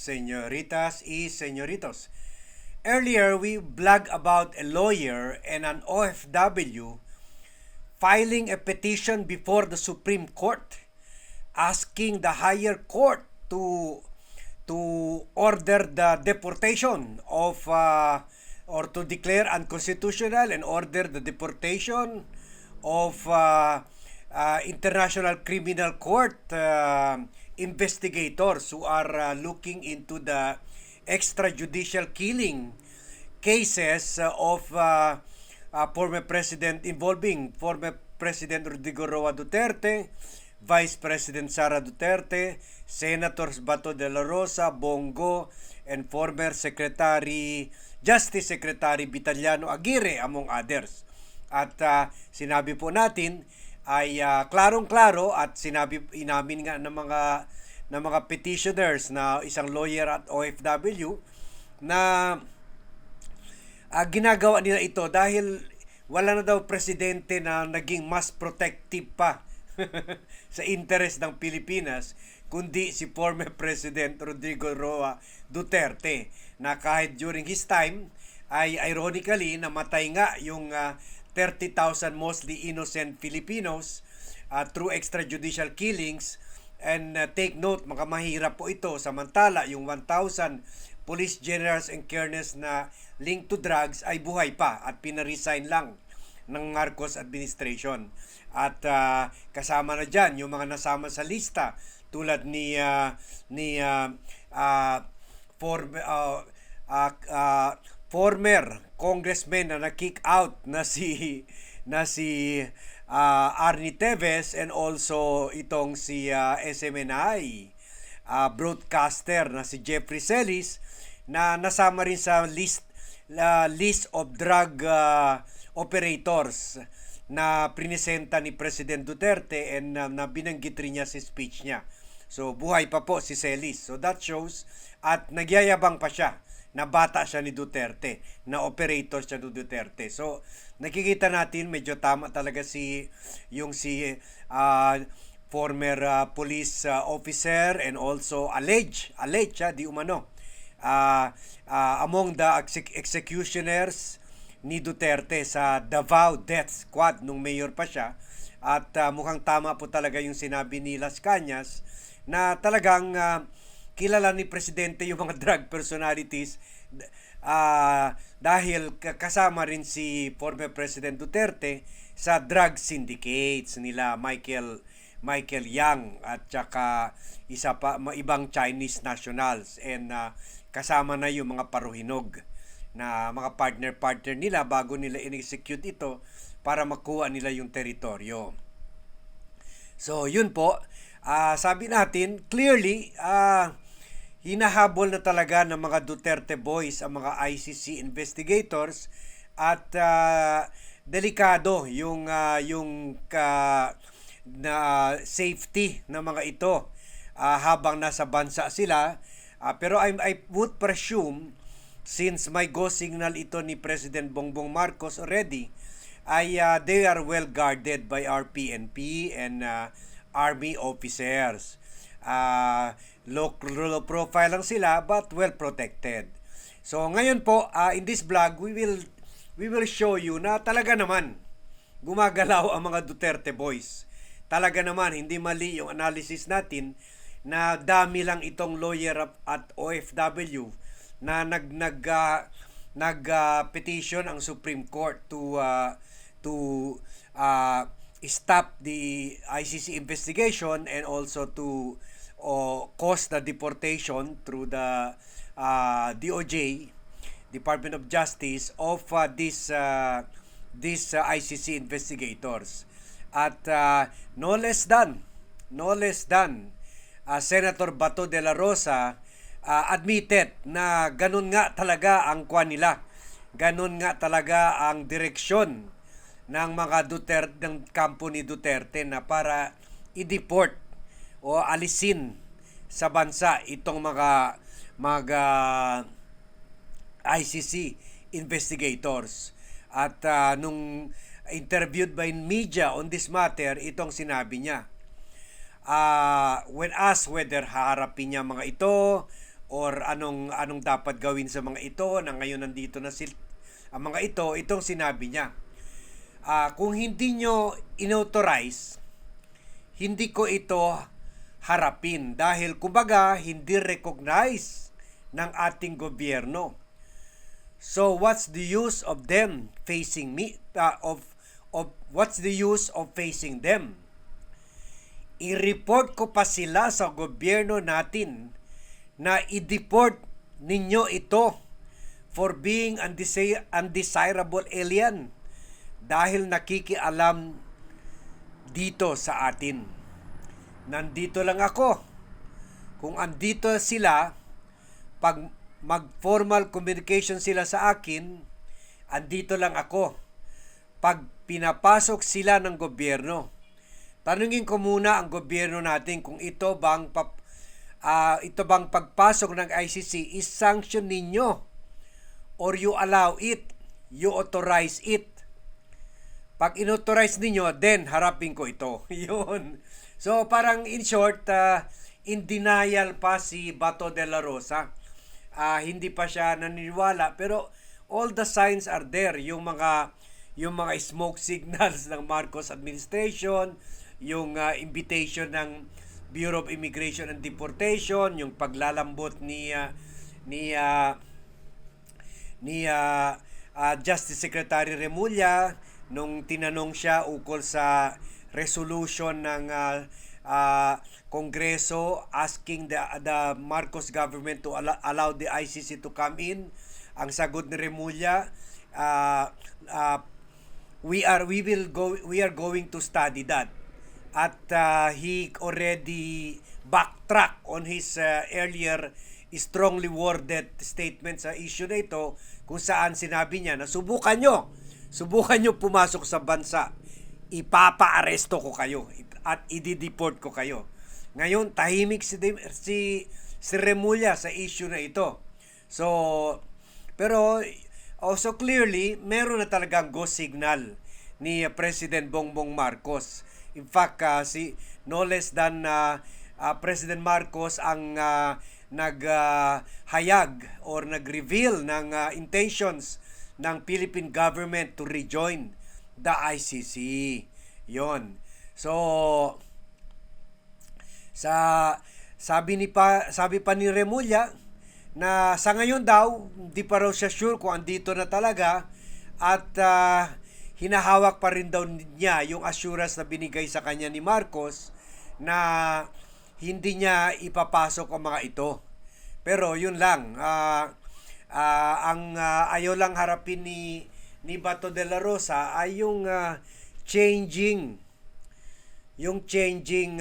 señoritas y señoritos. Earlier, we blog about a lawyer and an OFW filing a petition before the Supreme Court asking the higher court to to order the deportation of uh, or to declare unconstitutional and order the deportation of uh, uh, International Criminal Court uh, investigators who are uh, looking into the extrajudicial killing cases uh, of uh, uh, former president involving former President Rodrigo Roa Duterte, Vice President Sara Duterte, Senators Bato de la Rosa, Bongo, and former Secretary Justice Secretary Vitaliano Aguirre among others. At uh, sinabi po natin ay uh, klarong-klaro at sinabi inamin nga ng mga ng mga petitioners na isang lawyer at OFW na uh, ginagawa nila ito dahil wala na daw presidente na naging mas protective pa sa interest ng Pilipinas kundi si former President Rodrigo Roa Duterte na kahit during his time ay ironically namatay nga yung uh, 30,000 mostly innocent Filipinos uh, through extrajudicial killings and uh, take note mga mahirap po ito samantala yung 1,000 police generals and colonels na linked to drugs ay buhay pa at pinaresign lang ng Marcos administration. At uh, kasama na diyan yung mga nasama sa lista tulad ni uh, ni uh, uh, for, uh, uh, uh, former congressman na na-kick out na si na si uh, Arnie Teves and also itong si uh, SMNI uh, broadcaster na si Jeffrey Celis na nasama rin sa list uh, list of drug uh, operators na prinesenta ni President Duterte and uh, na binanggit rin niya sa speech niya. So buhay pa po si Celis. So that shows at nagyayabang pa siya na bata siya ni Duterte, na operator siya ni Duterte. So nakikita natin medyo tama talaga si yung si uh, former uh, police uh, officer and also alleged alleged siya di umano uh, uh, among the exec- executioners ni Duterte sa Davao Death Squad nung mayor pa siya at uh, mukhang tama po talaga yung sinabi ni Las Cañas na talagang uh, kilala ni presidente yung mga drug personalities uh, dahil kasama rin si former President Duterte sa drug syndicates nila Michael Michael Yang at saka isa pa ibang Chinese nationals and uh, kasama na yung mga paruhinog na mga partner-partner nila bago nila in-execute ito para makuha nila yung teritoryo. So, yun po. Uh, sabi natin, clearly, uh, hinahabol na talaga ng mga Duterte boys ang mga ICC investigators at uh, delikado yung uh, yung uh, na safety ng mga ito uh, habang nasa bansa sila. Uh, pero I, I would presume since may go signal ito ni President Bongbong Marcos already ay uh, they are well guarded by our PNP and uh, army officers. Uh, low, low profile lang sila but well protected. So ngayon po uh, in this vlog we will we will show you na talaga naman gumagalaw ang mga Duterte boys. Talaga naman hindi mali yung analysis natin na dami lang itong lawyer at OFW na nag nag uh, nag uh, petition ang Supreme Court to uh, to uh, stop the ICC investigation and also to o cause the deportation through the uh, DOJ Department of Justice of uh, this uh, these uh, ICC investigators. At uh, no less than no less than uh, Senator Bato de la Rosa uh, admitted na ganun nga talaga ang kwan nila. Ganun nga talaga ang direksyon ng mga Duterte ng kampo ni Duterte na para i-deport o alisin sa bansa itong mga mga uh, ICC investigators. At uh, nung interviewed by media on this matter, itong sinabi niya. Uh, when asked whether haharapin niya mga ito or anong anong dapat gawin sa mga ito na ngayon nandito na sil ang mga ito itong sinabi niya Ah, kung hindi nyo inauthorize hindi ko ito harapin. Dahil kumbaga hindi recognize ng ating gobyerno. So what's the use of them facing me ah, of of what's the use of facing them? I-report ko pa sila sa gobyerno natin na i-deport ninyo ito for being undesi- undesirable alien. Dahil nakikialam dito sa atin. Nandito lang ako. Kung andito sila, pag mag-formal communication sila sa akin, andito lang ako. Pag pinapasok sila ng gobyerno, tanungin ko muna ang gobyerno natin kung ito bang pap, ah, ito bang pagpasok ng ICC is sanction ninyo or you allow it, you authorize it. Pag inauthorize ninyo, then harapin ko ito. Yun. So parang in short, ah, in denial pa si Bato de la Rosa. Ah, hindi pa siya naniniwala pero all the signs are there. Yung mga yung mga smoke signals ng Marcos administration, yung ah, invitation ng Bureau of Immigration and Deportation, yung paglalambot ni ah, ni ah, ni ah, ah, Justice Secretary Remulla nung tinanong siya ukol sa resolution ng ah, ah, Kongreso asking the the Marcos government to allow, allow the ICC to come in. Ang sagot ni Remulla, ah, ah, we are we will go we are going to study that. At ah, he already backtrack on his ah, earlier strongly worded statement sa issue na ito kung saan sinabi niya na subukan nyo subukan nyo pumasok sa bansa ipapa-aresto ko kayo at i-deport ko kayo. Ngayon tahimik si si, si Remulla sa issue na ito. So pero also clearly meron na talagang go signal ni uh, President Bongbong Marcos. In fact uh, si no less than uh, uh, President Marcos ang uh, naghayag uh, or nag-reveal ng uh, intentions ng Philippine government to rejoin the ICC. Yon. So sa sabi ni pa sabi pa ni Remulla na sa ngayon daw hindi pa raw siya sure kung andito na talaga at uh, hinahawak pa rin daw niya yung assurance na binigay sa kanya ni Marcos na hindi niya ipapasok ang mga ito. Pero yun lang, ah ah, ang ah, ayaw lang harapin ni ni Bato de la Rosa ay yung ah, changing yung changing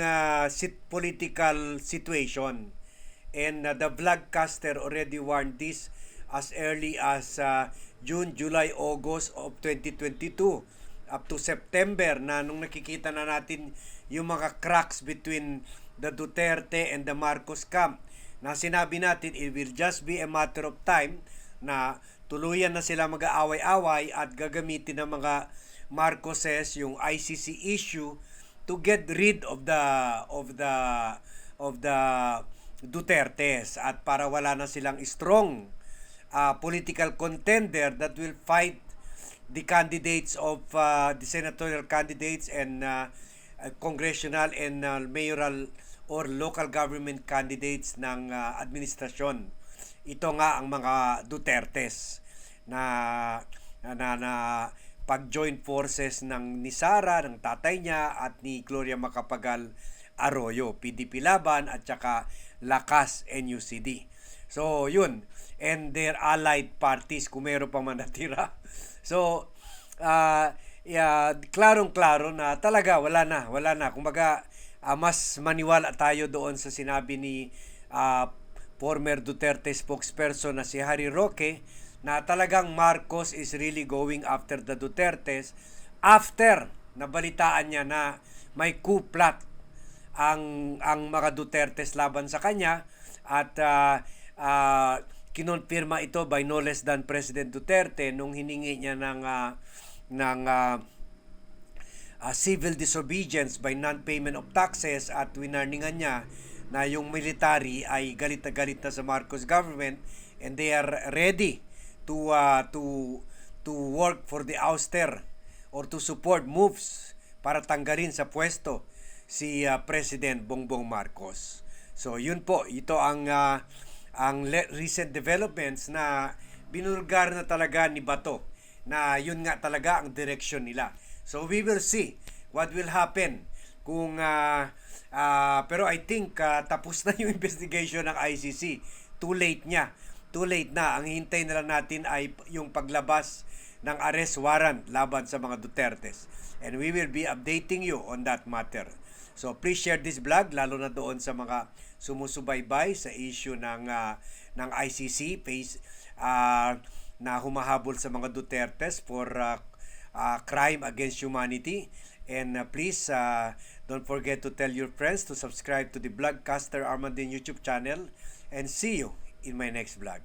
sit political situation. And ah, the vlogcaster already warned this as early as ah, June, July, August of 2022 up to September na nung nakikita na natin yung mga cracks between the Duterte and the Marcos camp na sinabi natin it will just be a matter of time na tuluyan na sila mag-aaway-away at gagamitin ng mga Marcoses yung ICC issue to get rid of the of the of the Dutertes at para wala na silang strong uh, political contender that will fight the candidates of uh, the senatorial candidates and uh, congressional and uh, mayoral or local government candidates ng uh, administrasyon. Ito nga ang mga Dutertes na na, na pag-join forces ng ni Sara, ng tatay niya at ni Gloria Macapagal Arroyo, PDP Laban at saka Lakas NUCD. So, yun. And their allied parties kung meron pa man natira. So, uh, yeah, klarong-klaro na talaga wala na, wala na. Kumbaga, uh, mas maniwala tayo doon sa sinabi ni uh, former Duterte spokesperson na si Harry Roque na talagang Marcos is really going after the Dutertes after nabalitaan niya na may coup plot ang ang mga Dutertes laban sa kanya at uh, uh, kinonfirma ito by no less than President Duterte nung hiningi niya ng uh, ng uh, uh, civil disobedience by non-payment of taxes at winarningan niya na yung military ay galit na galit na sa Marcos government and they are ready to uh, to to work for the ouster or to support moves para tanggalin sa pwesto si uh, President Bongbong Marcos. So yun po, ito ang uh, ang recent developments na binulgar na talaga ni Bato na yun nga talaga ang direction nila. So we will see what will happen kung ah, ah, pero I think ah, tapos na yung investigation ng ICC. Too late niya. Too late na. Ang hintay na lang natin ay yung paglabas ng arrest warrant laban sa mga Dutertes. And we will be updating you on that matter. So please share this vlog lalo na doon sa mga sumusubaybay sa issue ng ah, ng ICC face ah, na humahabol sa mga Dutertes for ah, ah, crime against humanity. And uh, please uh, don't forget to tell your friends to subscribe to the Vlogcaster Armandin YouTube channel and see you in my next vlog.